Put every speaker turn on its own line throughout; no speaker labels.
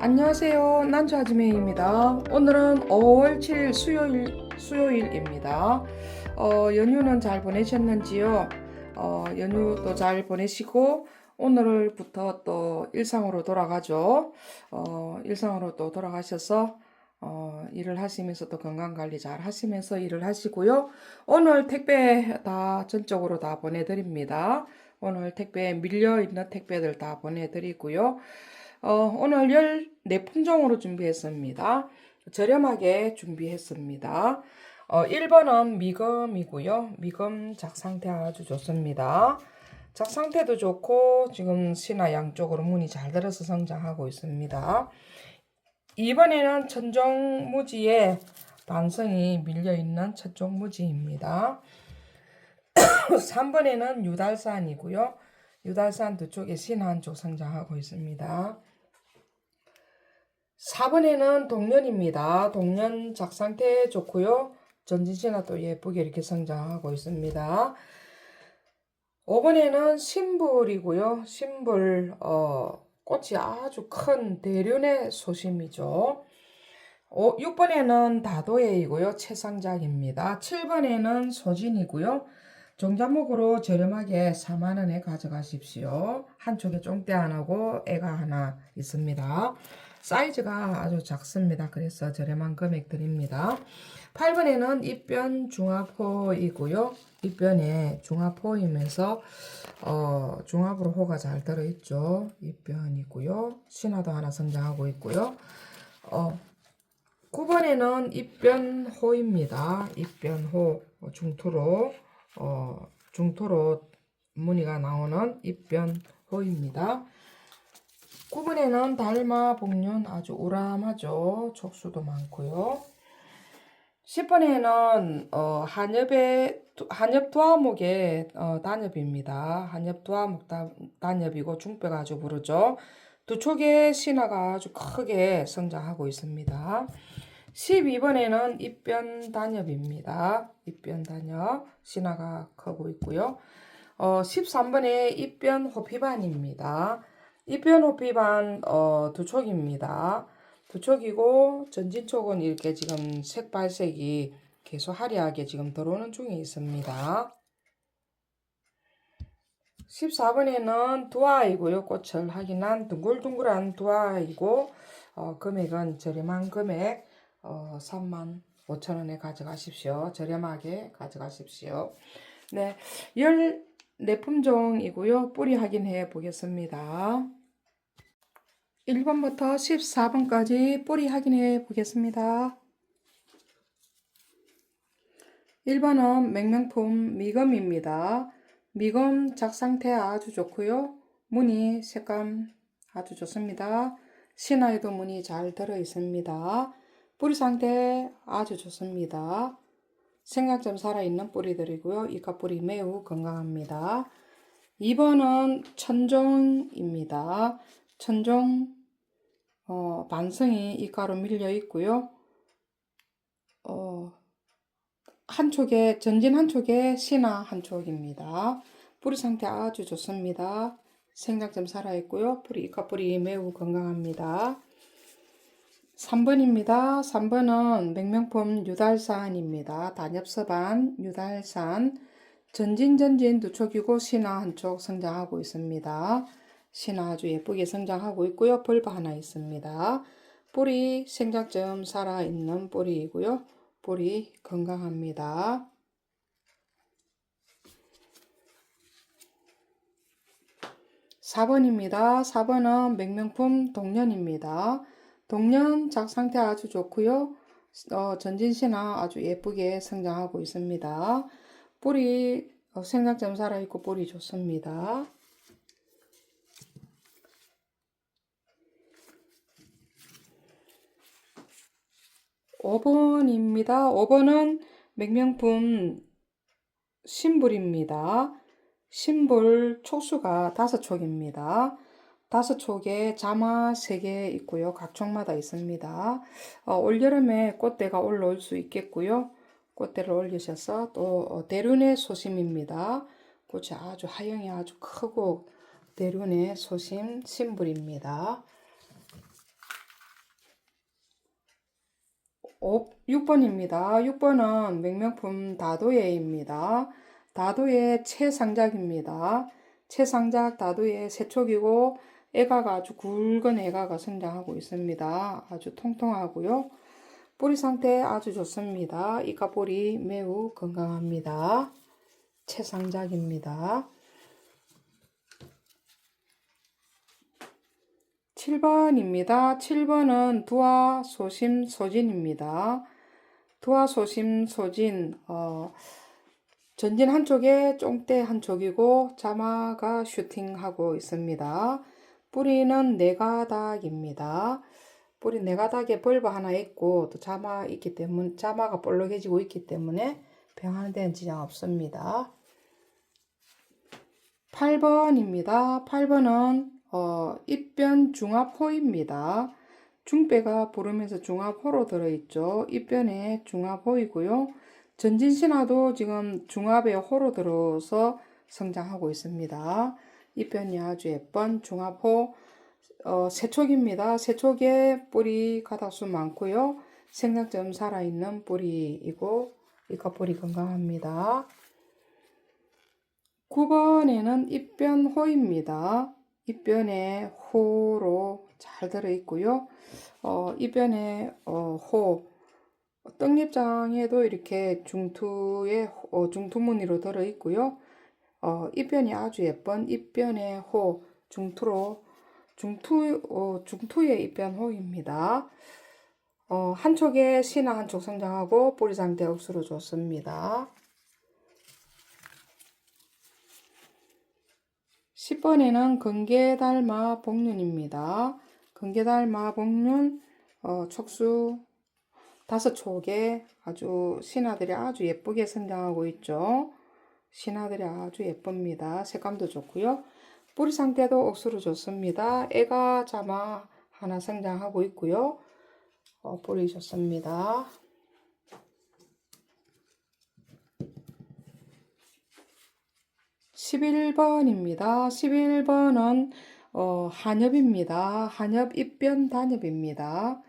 안녕하세요. 난주 아지매입니다. 오늘은 5월 7일 수요일, 수요일입니다. 어, 연휴는 잘 보내셨는지요? 어, 연휴도 잘 보내시고, 오늘부터 또 일상으로 돌아가죠. 어, 일상으로 또 돌아가셔서, 어, 일을 하시면서 또 건강 관리 잘 하시면서 일을 하시고요. 오늘 택배 다 전적으로 다 보내드립니다. 오늘 택배 밀려 있는 택배들 다 보내드리고요. 어, 오늘 14품종으로 준비했습니다. 저렴하게 준비했습니다. 어, 1번은 미금이고요. 미금 작상태 아주 좋습니다. 작상태도 좋고 지금 신화 양쪽으로 문이 잘 들어서 성장하고 있습니다. 2번에는 천정무지에 반성이 밀려있는 천정무지입니다. 3번에는 유달산이고요. 유달산 두 쪽에 신 한쪽 성장하고 있습니다. 4번에는 동년입니다. 동년 작상태 좋고요. 전진신화 또 예쁘게 이렇게 성장하고 있습니다. 5번에는 신불이고요. 신불 어, 꽃이 아주 큰 대륜의 소심이죠. 6번에는 다도해이고요. 채상작입니다. 7번에는 소진이고요. 종자목으로 저렴하게 4만원에 가져가십시오. 한쪽에 쫑대 하나고 애가 하나 있습니다. 사이즈가 아주 작습니다. 그래서 저렴한 금액 드립니다. 8번에는 입변 중합호이고요. 입변에 중합호이면서 어, 중합으로 호가 잘 들어있죠. 입변이고요. 신화도 하나 성장하고 있고요. 어, 9번에는 입변호입니다. 입변호 중토로 어, 중토로 무늬가 나오는 입변호입니다. 9번에는 달마 복륜 아주 우람하죠. 촉수도 많고요. 10번에는 어, 한엽의 한엽 두화목의 어, 단엽입니다. 한엽 두화목 단엽이고 중뼈가 아주 부르죠. 두 촉의 신화가 아주 크게 성장하고 있습니다. 12번에는 입변 단엽입니다. 입변 단엽 신화가 크고 있고요. 어, 13번에 입변 호피반입니다. 입변 호피반 어, 두 촉입니다. 두 촉이고 전진촉은 이렇게 지금 색발색이 계속 화려하게 지금 들어오는 중에 있습니다. 14번에는 두아이고요. 꽃을 확인한 둥글둥글한 두아이고 어, 금액은 저렴한 금액 어, 3만 5천원에 가져가십시오. 저렴하게 가져가십시오. 네, 14품종이고요. 뿌리 확인해 보겠습니다. 1번부터 14번까지 뿌리 확인해 보겠습니다. 1번은 맹명품 미검입니다. 미검 작상태 아주 좋고요. 무늬 색감 아주 좋습니다. 신화에도 무늬 잘 들어 있습니다. 뿌리 상태 아주 좋습니다. 생각점 살아있는 뿌리들이고요. 이카 뿌리 매우 건강합니다. 2번은 천종입니다. 천종 어, 반성이 이가로 밀려 있고요. 어, 한쪽에 전진 한쪽에 신화 한쪽입니다. 뿌리 상태 아주 좋습니다. 생장점 살아있고요. 뿌리 이카 뿌리 매우 건강합니다. 3번입니다. 3번은 맥명품 유달산입니다. 단엽서반 유달산 전진전진 두 촉이고 신화 한쪽 성장하고 있습니다. 신화 아주 예쁘게 성장하고 있고요. 벌바 하나 있습니다. 뿌리 생장점 살아있는 뿌리이고요. 뿌리 건강합니다. 4번입니다. 4번은 맥명품 동년입니다. 동년 작상태 아주 좋고요. 어, 전진신화 아주 예쁘게 성장하고 있습니다. 뿌리 어, 생장점 살아있고 뿌리 좋습니다. 5번입니다. 5번은 맥명품 신불입니다. 신불 촉수가 다섯 촉입니다. 다섯 촉에 자마 세 개 있고요. 각 촉마다 있습니다. 어, 올여름에 꽃대가 올라올 수 있겠고요. 꽃대를 올리셔서 또 어, 대륜의 소심입니다. 꽃이 아주 하영이 아주 크고 대륜의 소심 신불입니다. 6번입니다. 6번은 맹명품 다도예입니다. 다도예 최상작입니다. 최상작 다도예 세촉이고 애가가 아주 굵은 애가가 성장하고 있습니다. 아주 통통하고요. 뿌리 상태 아주 좋습니다. 이까뿌리 매우 건강합니다. 최상작입니다. 7번입니다. 7번은 두화 소심 소진입니다. 두화 소심 소진, 어, 전진 한쪽에 쫑대 한쪽이고 자마가 슈팅하고 있습니다. 뿌리는 네 가닥입니다. 뿌리 네 가닥에 벌브 하나 있고 또 자마 있기 때문에 자마가 볼록해지고 있기 때문에 병하는 데는 지장 없습니다. 8번입니다. 8번은 어, 입변 중합호입니다. 중배가 부르면서 중합호로 들어있죠. 입변에 중합호이고요. 전진신화도 지금 중합의 호로 들어서 성장하고 있습니다. 입변이 아주 예쁜 중합호 어, 세촉입니다. 세촉에 뿌리 가닥수 많고요. 생장점 살아있는 뿌리이고 이까뿌리 건강합니다. 9번에는 입변호입니다. 입변에 호로 잘 들어있고요. 어, 입변에 어, 호 떡잎장에도 이렇게 중투에 어, 중투 무늬로 들어있고요. 어, 입변이 아주 예쁜 입변의 호 중투로 중투 어, 중투의 입변 호입니다. 어, 한쪽에 신화 한쪽 성장하고 뿌리 상태 억수로 좋습니다. 10번에는 건개달마 복륜입니다. 건개달마 복륜 어, 촉수 다섯 촉에 아주 신화들이 아주 예쁘게 성장하고 있죠. 신화들이 아주 예쁩니다. 색감도 좋고요. 뿌리 상태도 억수로 좋습니다. 애가 자마 하나 성장하고 있고요. 어, 뿌리 좋습니다. 11번입니다. 11번은 어, 한엽입니다. 한엽 입변 단엽입니다.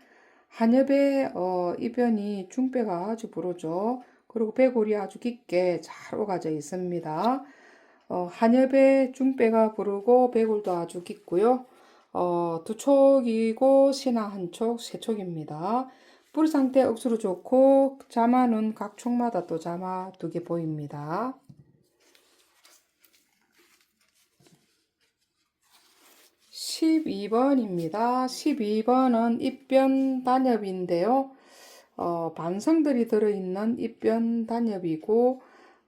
한엽의 어, 입변이 중배가 아주 부르죠. 그리고 배골이 아주 깊게 잘 오가져 있습니다. 어, 한엽의 중배가 부르고 배골도 아주 깊고요. 어, 두 촉이고 신화 한 촉, 세 촉입니다. 뿌리 상태 억수로 좋고 자마는 각 촉마다 또 자마 두 개 보입니다. 12번입니다. 12번은 입변 단엽인데요. 어, 반성들이 들어있는 입변 단엽이고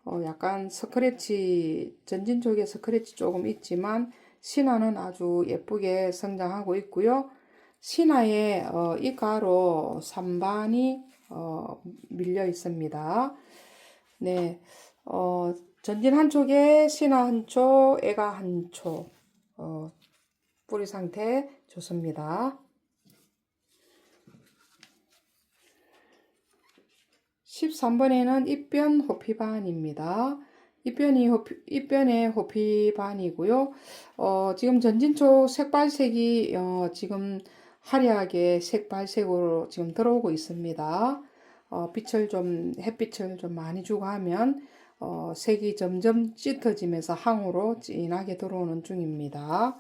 어, 약간 스크래치 전진 쪽에 스크래치 조금 있지만 신화는 아주 예쁘게 성장하고 있고요. 신화에 어, 이 가로 3반이 어, 밀려 있습니다. 네, 어, 전진 한쪽에 신화 한쪽, 애가 한쪽, 어, 뿌리 상태 좋습니다. 13번에는 입변 호피반입니다. 입변이 호피, 입변의 호피반이고요. 어, 지금 전진쪽 색발색이 어, 지금 화려하게 색발색으로 지금 들어오고 있습니다. 어, 빛을 좀 햇빛을 좀 많이 주고 하면 어, 색이 점점 짙어지면서 항으로 진하게 들어오는 중입니다.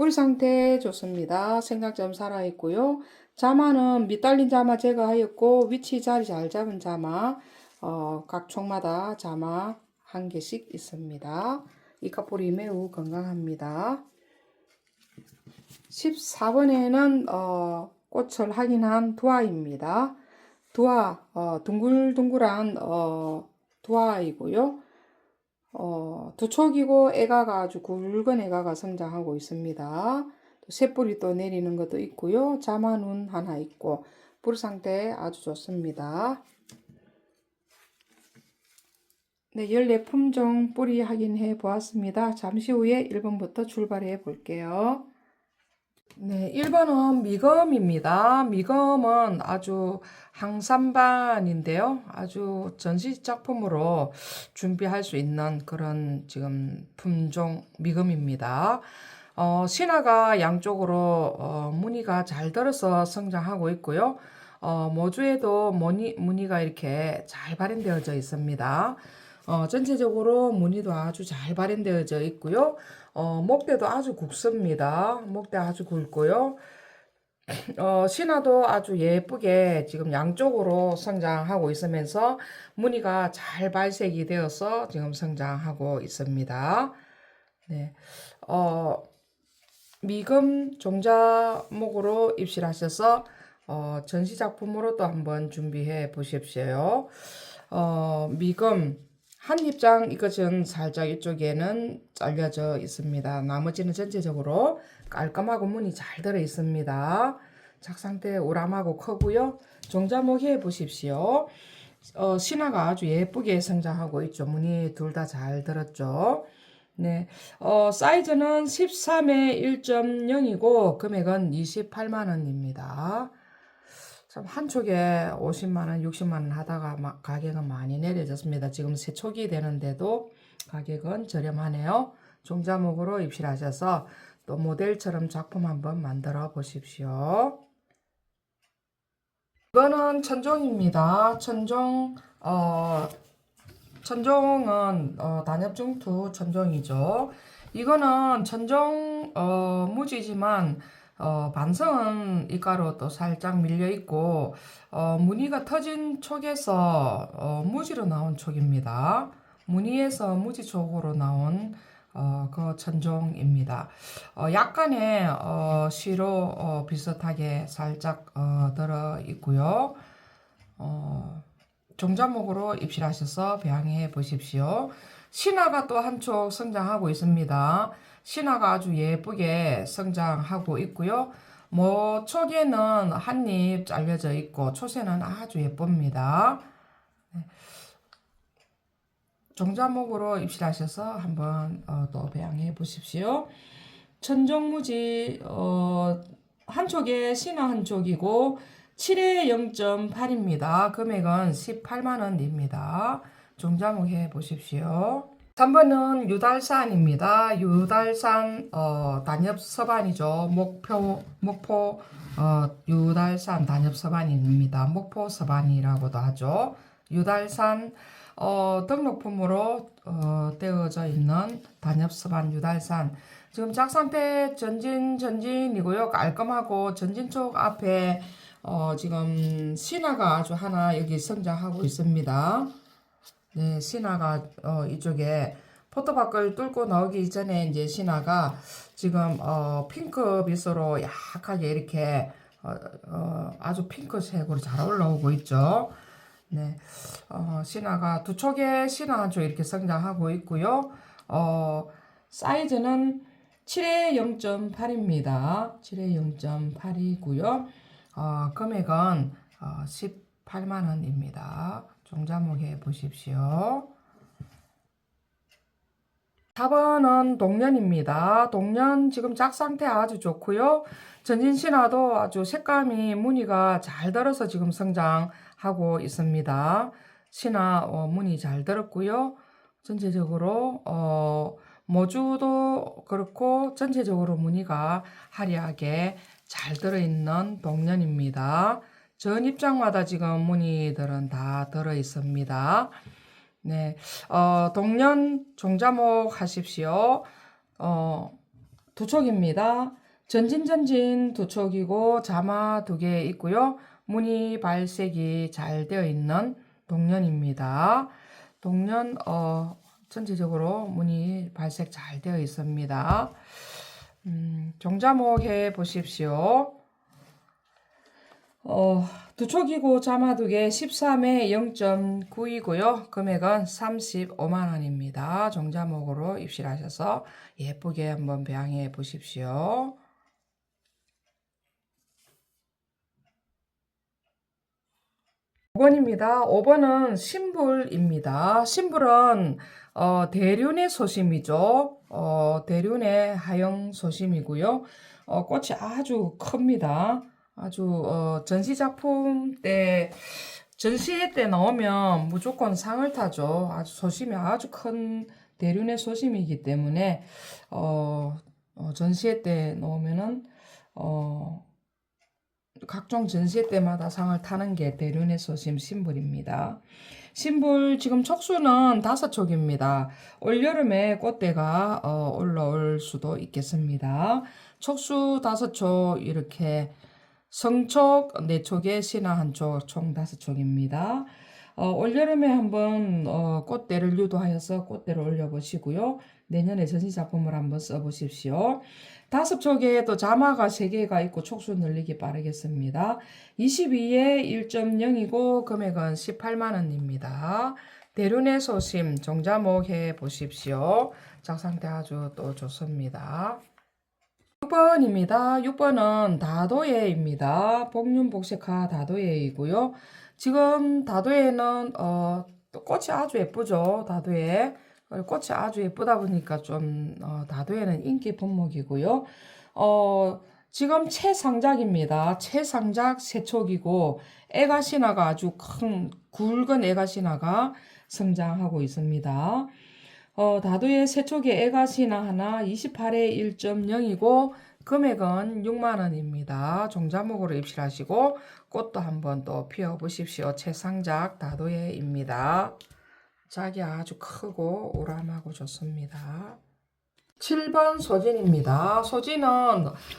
뿌리 상태 좋습니다. 생각점 살아있고요. 자마는 밑달린 자마 제거하였고 위치 자리 잘 잡은 자마 어, 각 촉마다 자마 한 개씩 있습니다. 이카뿌리 매우 건강합니다. 14번에는 어, 꽃을 확인한 두아입니다. 두아 어, 둥글둥글한 어, 두아이고요. 어, 두촉이고 애가가 아주 굵은 애가가 성장하고 있습니다. 또 새뿌리 또 내리는 것도 있고요. 자마눈 하나 있고 뿌리 상태 아주 좋습니다. 네, 14품종 뿌리 확인해 보았습니다. 잠시 후에 1번부터 출발해 볼게요. 네, 1번은 미검입니다. 미검은 아주 항산반인데요. 아주 전시 작품으로 준비할 수 있는 그런 지금 품종 미검입니다. 어, 신화가 양쪽으로 어, 무늬가 잘 들어서 성장하고 있고요. 어, 모주에도 무늬, 무늬가 이렇게 잘 발현되어져 있습니다. 어, 전체적으로 무늬도 아주 잘 발현되어져 있고요. 어, 목대도 아주 굵습니다. 목대 아주 굵고요. 어, 신화도 아주 예쁘게 지금 양쪽으로 성장하고 있으면서 무늬가 잘 발색이 되어서 지금 성장하고 있습니다. 네. 어, 미금 종자목으로 입실하셔서 어, 전시작품으로 또 한번 준비해 보십시오. 어, 미금 한 입장 이것은 살짝 이쪽에는 잘려져 있습니다. 나머지는 전체적으로 깔끔하고 무늬 잘 들어 있습니다. 작상태 오람하고 크고요. 종자목 해 보십시오. 어, 신화가 아주 예쁘게 성장하고 있죠. 무늬 둘 다 잘 들었죠. 네, 어, 사이즈는 13에 1.0이고 금액은 28만 원입니다. 참 한쪽에 50만 원, 60만 원 하다가 막 가격은 많이 내려졌습니다. 지금 세촉이 되는데도 가격은 저렴하네요. 종자목으로 입실하셔서 또 모델처럼 작품 한번 만들어 보십시오. 이거는 천종입니다. 천종 어 천종은 어, 단엽중투 천종이죠. 이거는 천종 어, 무지지만 어, 반성은 이가로 또 살짝 밀려 있고 어, 무늬가 터진 촉에서 어, 무지로 나온 촉입니다. 무늬에서 무지 촉으로 나온 어, 그 천종입니다. 어, 약간의 어, 시로 어, 비슷하게 살짝 어, 들어 있고요. 어, 종자목으로 입실하셔서 배양해 보십시오. 신화가 또 한쪽 성장하고 있습니다. 신화가 아주 예쁘게 성장하고 있고요. 뭐 초기에는 한입 잘려져 있고 초세는 아주 예쁩니다. 네. 종자목으로 입실하셔서 한번 어, 또 배양해 보십시오. 천종무지 어, 한쪽에 신화 한쪽이고 7에 0.8입니다. 금액은 18만 원입니다. 종자목 해 보십시오. 3번은 유달산입니다. 유달산 어, 단엽 서반이죠. 목표 목포 어, 유달산 단엽 서반입니다. 목포 서반이라고도 하죠. 유달산 어, 등록품으로 어, 되어져 있는 단엽 서반 유달산 지금 작상태 전진 전진이고요. 깔끔하고 전진 쪽 앞에 어, 지금 신화가 아주 하나 여기 성장하고 있습니다. 네, 신화가 어, 이쪽에 포토박을 뚫고 나오기 전에 이제 신화가 지금 어, 핑크빛으로 약하게 이렇게 어, 어, 아주 핑크색으로 잘 올라오고 있죠. 네, 어, 신화가 두 촉에 신화 한쪽 이렇게 성장하고 있고요. 어, 사이즈는 7에 0.8입니다. 7에 0.8이고요. 어, 금액은 어, 18만 원입니다. 종자목 해 보십시오. 4번은 동년입니다. 동년 지금 짝 상태 아주 좋고요. 전진 신화도 아주 색감이 무늬가 잘 들어서 지금 성장하고 있습니다. 신화 어, 무늬 잘 들었고요. 전체적으로 어, 모주도 그렇고 전체적으로 무늬가 화려하게 잘 들어있는 동년입니다. 전 입장마다 지금 무늬들은 다 들어 있습니다. 네, 어, 동년 종자목 하십시오. 어, 두 촉입니다. 전진 전진 두 촉이고 자마 두 개 있고요. 무늬 발색이 잘 되어 있는 동년입니다. 동년 어, 전체적으로 무늬 발색 잘 되어 있습니다. 음, 종자목 해 보십시오. 어, 두 촉이고 자마두개 13에 0.9이고요. 금액은 35만 원입니다. 종자목으로 입실하셔서 예쁘게 한번 배양해 보십시오. 5번입니다. 5번은 신불입니다. 신불은 어, 대륜의 소심이죠. 어, 대륜의 하영 소심이고요. 어, 꽃이 아주 큽니다. 아주 어, 전시 작품 때 전시회 때 나오면 무조건 상을 타죠. 아주 소심이 아주 큰 대륜의 소심이기 때문에 어, 어, 전시회 때 나오면은 어, 각종 전시회 때마다 상을 타는 게 대륜의 소심 신불입니다. 신불 지금 촉수는 다섯 촉입니다. 올여름에 꽃대가 어, 올라올 수도 있겠습니다. 촉수 다섯 촉 이렇게 성촉 네 촉에 신화 한 촉, 총 다섯 촉입니다. 어, 올여름에 한번 어, 꽃대를 유도하여서 꽃대를 올려보시고요. 내년에 전시 작품을 한번 써보십시오. 다섯 촉에 또 자마가 세 개가 있고 촉수 늘리기 빠르겠습니다. 22에 1.0이고 금액은 18만 원입니다. 대륜의 소심 정자목 해 보십시오. 작상태 아주 또 좋습니다. 6번입니다. 6번은 다도예입니다. 복륜복색화 다도예이고요. 지금 다도예는 어, 또 꽃이 아주 예쁘죠. 다도예. 꽃이 아주 예쁘다 보니까 좀 어, 다도예는 인기 품목이고요. 어, 지금 최상작입니다. 최상작 세촉이고 애가신화가 아주 큰 굵은 애가신화가 성장하고 있습니다. 어, 다도의 세촉의 애가신화 하나 28에 1.0이고 금액은 6만 원입니다. 종자목으로 입실하시고 꽃도 한번 또 피워 보십시오. 최상작 다도예입니다. 작이 아주 크고 오람하고 좋습니다. 7번 소진입니다. 소진은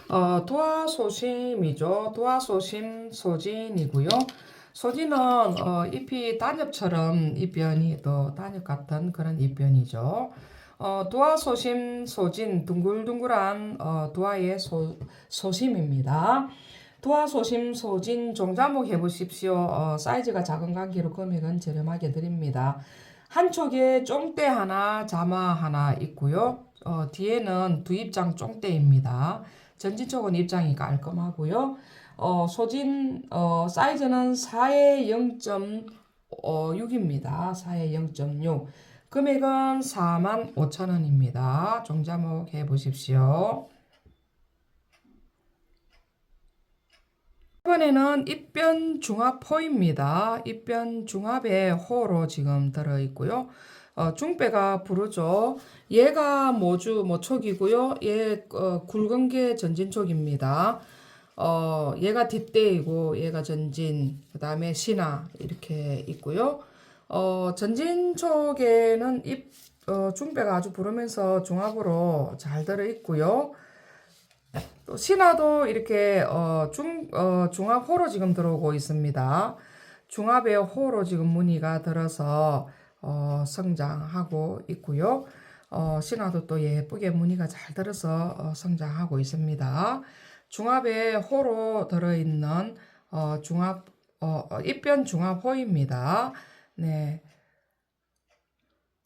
어, 도화소심이죠. 도화소심 소진이고요. 소진은 어, 잎이 단엽처럼 잎변이 또 단엽 같은 그런 잎변이죠. 어, 도화소심 소진 둥글둥글한 어, 도화의 소, 소심입니다. 도화소심 소진 종자목 해보십시오. 어, 사이즈가 작은 관계로 금액은 저렴하게 드립니다. 한쪽에 쫑대 하나, 자마 하나 있고요. 어, 뒤에는 두 입장 쫑대입니다. 전진 쪽은 입장이 깔끔하고요. 어, 소진 어, 사이즈는 4에 0.6입니다. 4에 0.6. 금액은 4만 5천 원입니다. 종자목 해보십시오. 이번에는 입변 중합호입니다. 입변 중합에 호로 지금 들어있고요. 어, 중배가 부르죠. 얘가 모주 모촉이고요. 얘 어, 굵은 게 전진촉입니다. 어, 얘가 뒷대이고 얘가 전진, 그 다음에 신화 이렇게 있고요. 어, 전진촉에는 입 어, 중배가 아주 부르면서 중합으로 잘 들어 있고요. 또 신화도 이렇게 어, 중 어, 중합 호로 지금 들어오고 있습니다. 중합에 호로 지금 무늬가 들어서 어, 성장하고 있고요. 어, 신화도 또 예쁘게 무늬가 잘 들어서 어, 성장하고 있습니다. 중합에 호로 들어있는 어, 중합 어, 어, 입변 중합호입니다. 네.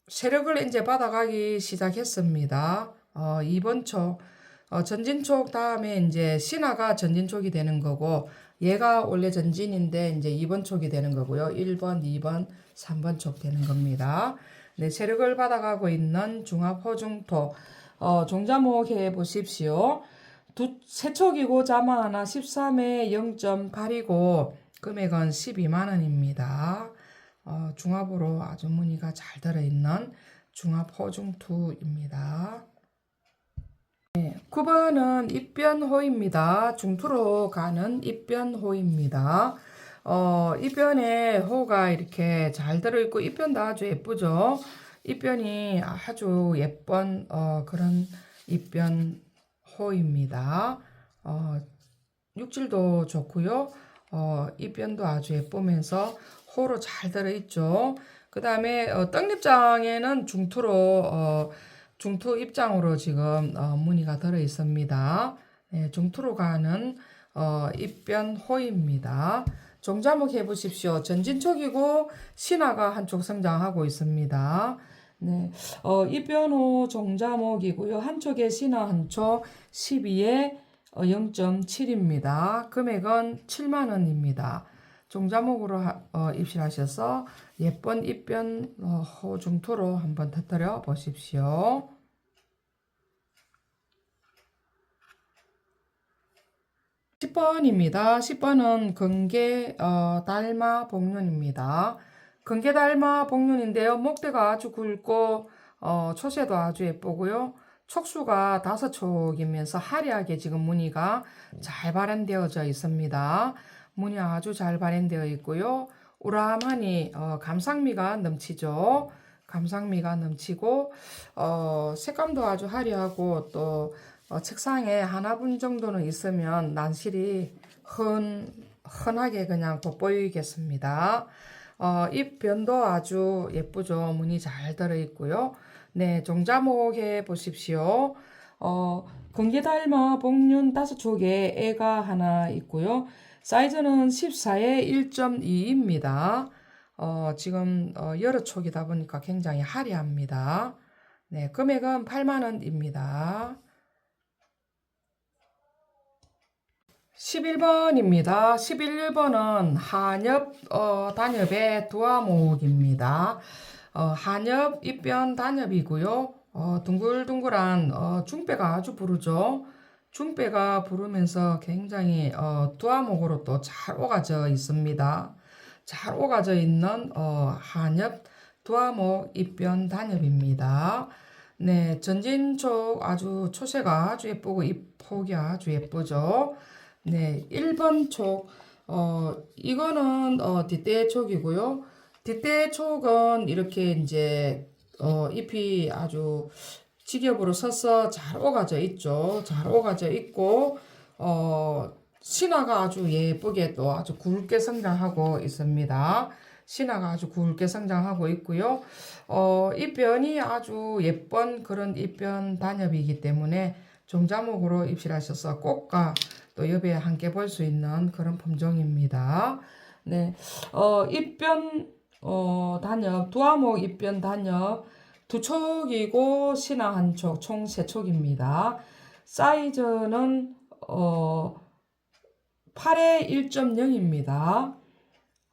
세력을 이제 받아가기 시작했습니다. 어, 이번 초 어, 전진촉 다음에 이제 신화가 전진촉이 되는 거고 얘가 원래 전진인데 이제 2번 촉이 되는 거고요. 1번, 2번, 3번 촉 되는 겁니다. 네, 세력을 받아가고 있는 중합 호중토 어, 종자목 해 보십시오. 두, 세 촉이고 자마 하나 13에 0.8이고 금액은 12만 원입니다. 어, 중합으로 아주 무늬가 잘 들어있는 중합 호중투입니다. 9번은 입변호입니다. 중투로 가는 입변호입니다. 어, 입변에 호가 이렇게 잘 들어있고, 입변도 아주 예쁘죠? 입변이 아주 예쁜, 어, 그런 입변 호입니다. 어, 육질도 좋고요. 어, 입변도 아주 예쁘면서 호로 잘 들어있죠. 그 다음에 어, 떡잎장에는 중투로 어, 중투 입장으로 지금 어, 무늬가 들어 있습니다. 네, 중투로 가는 어, 입변 호입니다. 종자목 해보십시오. 전진촉이고 신화가 한쪽 성장하고 있습니다. 네, 어, 입변호 종자목이고요. 한쪽에 신화 한쪽 12에 어, 0.7입니다. 금액은 7만 원입니다. 종자목으로 하, 어, 입실하셔서 예쁜 입변 어, 호중토로 한번 터뜨려 보십시오. 10번입니다. 10번은 건개 어, 달마 복륜입니다. 건개 달마 복륜인데요. 목대가 아주 굵고 어, 초세도 아주 예쁘고요. 촉수가 다섯 촉이면서 화려하게 지금 무늬가 잘 발현되어져 있습니다. 무늬 아주 잘 발현되어 있고요. 우람하니 어, 감상미가 넘치죠. 감상미가 넘치고 어, 색감도 아주 화려하고 또 어, 책상에 하나분 정도는 있으면 난실이 흔 흔하게 그냥 돋보이겠습니다. 어, 잎 변도 아주 예쁘죠. 무늬 잘 들어 있고요. 네, 종자목 해 보십시오. 어, 공기 닮아 복륜 다섯 촉에 애가 하나 있고요. 사이즈는 14에 1.2입니다. 어, 지금 어, 여러 촉이다 보니까 굉장히 화려합니다. 네, 금액은 8만 원입니다. 11번입니다. 11번은 한엽 어, 단엽의 두화목입니다. 어, 한엽 입변 단엽이고요. 어, 둥글둥글한 어, 중배가 아주 부르죠. 중배가 부르면서 굉장히 어, 두화목으로 또 잘 오가져 있습니다. 잘 오가져 있는 어, 한엽 두화목 입변 단엽입니다. 네, 전진촉 아주 초세가 아주 예쁘고 잎폭이 아주 예쁘죠. 네, 1번 촉, 어, 이거는, 어, 뒷대 촉이고요. 뒷대 촉은 이렇게 이제, 어, 잎이 아주 직엽으로 서서 잘 오가져 있죠. 잘 오가져 있고, 어, 신화가 아주 예쁘게 또 아주 굵게 성장하고 있습니다. 신화가 아주 굵게 성장하고 있고요. 어, 잎변이 아주 예쁜 그런 잎변 단엽이기 때문에 종자목으로 입실하셔서 꽃과 또 옆에 함께 볼 수 있는 그런 품종입니다. 네, 어, 입변 어, 단엽, 두화목 입변 단엽 두 촉이고 신화 한 촉, 총 세 촉입니다. 사이즈는 어, 8에 1.0입니다.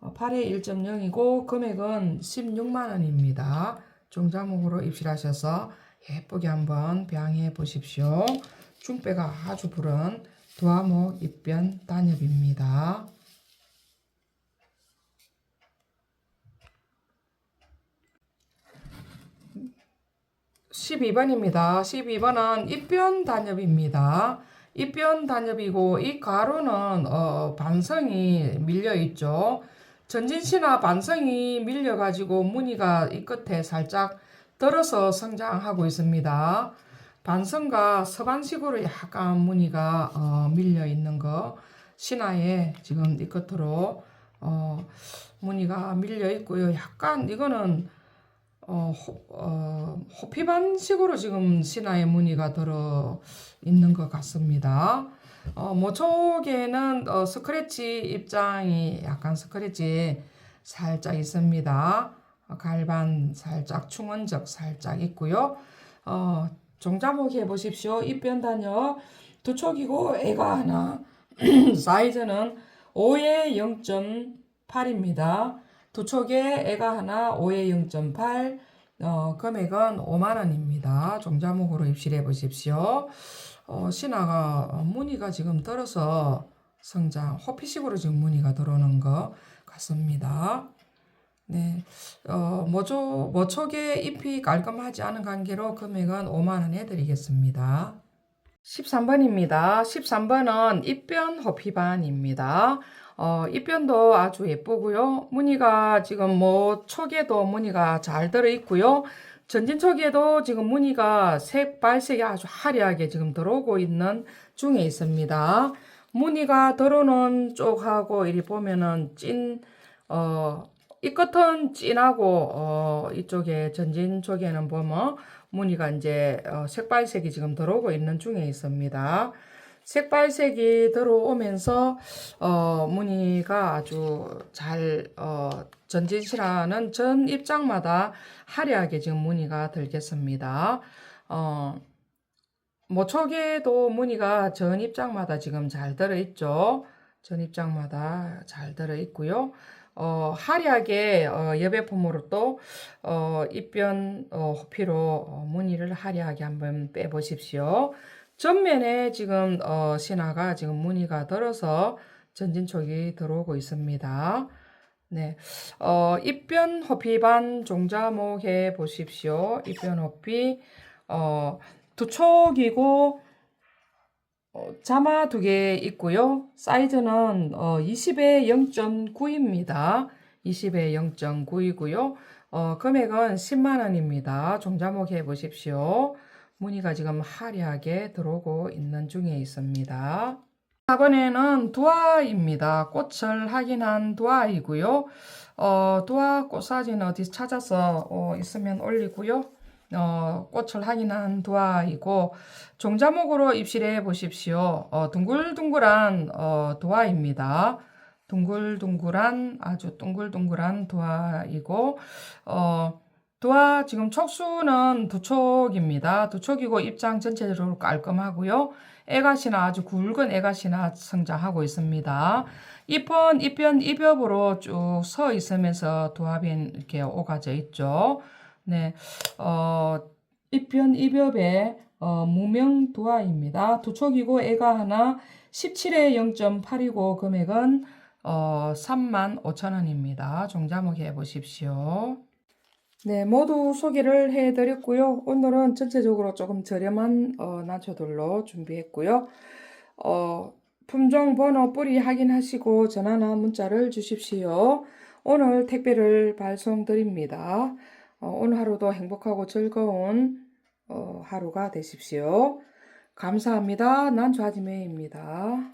8에 1.0이고 금액은 16만 원입니다. 종자목으로 입실하셔서 예쁘게 한번 배양해 보십시오. 중배가 아주 부른 두화목 입변 단엽입니다. 12번입니다. 12번은 입변 단엽입니다. 입변 단엽이고 이 가루는 어, 반성이 밀려 있죠. 전진시나 반성이 밀려 가지고 무늬가 이 끝에 살짝 들어서 성장하고 있습니다. 반성과 서반식으로 약간 무늬가 어, 밀려 있는 거 신화에 지금 이 끝으로 어, 무늬가 밀려 있고요. 약간 이거는 어, 호, 어, 호피반식으로 지금 신화의 무늬가 들어 있는 것 같습니다. 어, 모촉에는 어, 스크래치 입장이 약간 스크래치 살짝 있습니다. 어, 갈반 살짝 충원적 살짝 있고요. 어, 종자목 해보십시오. 입변 단역 두 촉이고 애가 하나 사이즈는 5에 0.8입니다. 두 촉에 애가 하나 5에 0.8 어, 금액은 5만 원입니다. 종자목으로 입실해 보십시오. 어, 신화가 무늬가 지금 떨어서 성장 호피식으로 지금 무늬가 들어오는 것 같습니다. 네, 어, 모조, 모촉의 잎이 깔끔하지 않은 관계로 금액은 5만 원 해드리겠습니다. 13번입니다. 13번은 입변 호피반입니다. 어, 입변도 아주 예쁘고요. 무늬가 지금 뭐 촉에도 무늬가 잘 들어 있고요. 전진 촉에도 지금 무늬가 색 발색이 아주 화려하게 지금 들어오고 있는 중에 있습니다. 무늬가 들어오는 쪽하고 이리 보면은 찐, 어, 이 끝은 진하고 어, 이쪽에 전진 쪽에는 보면 무늬가 이제 어, 색발색이 지금 들어오고 있는 중에 있습니다. 색발색이 들어오면서 어, 무늬가 아주 잘 어, 전진시라는 전 입장마다 화려하게 지금 무늬가 들겠습니다. 어, 모촉에도 무늬가 전 입장마다 지금 잘 들어 있죠. 전 입장마다 잘 들어 있고요. 어, 화려하게 어, 여배품으로 또 어, 입변 어, 호피로 어, 무늬를 화려하게 한번 빼보십시오. 전면에 지금 어, 신화가 지금 무늬가 들어서 전진촉이 들어오고 있습니다. 네, 어, 입변 호피반 종자목 해 보십시오. 입변 호피 어, 두 촉이고 어, 자마 두 개 있고요. 사이즈는 어, 20에 0.9입니다. 20에 0.9이고요. 어, 금액은 10만 원입니다. 종자목 해 보십시오. 무늬가 지금 화려하게 들어오고 있는 중에 있습니다. 4번에는 두아입니다. 꽃을 확인한 두아이고요. 어, 두아 꽃 사진 어디 찾아서 어, 있으면 올리고요. 어, 꽃을 확인한 두아이고 종자목으로 입실해 보십시오. 어, 둥글둥글한 어, 두아입니다. 둥글둥글한 아주 둥글둥글한 두아이고 어, 두아 지금 촉수는 두 촉입니다. 두 촉이고 입장 전체적으로 깔끔하고요. 애가시나 아주 굵은 애가시나 성장하고 있습니다. 잎은 잎변 잎엽으로 쭉 서 있으면서 두합이 이렇게 오가져 있죠. 네, 어, 잎변 잎엽의 어, 무명 두화입니다. 두 촉이고 애가 하나 17에 0.8이고 금액은 어, 3만 5천 원입니다. 종자목 해 보십시오. 네, 모두 소개를 해드렸고요. 오늘은 전체적으로 조금 저렴한 어, 난초들로 준비했고요. 어, 품종 번호 뿌리 확인하시고 전화나 문자를 주십시오. 오늘 택배를 발송드립니다. 어, 오늘 하루도 행복하고 즐거운 어, 하루가 되십시오. 감사합니다. 난 좌지매입니다.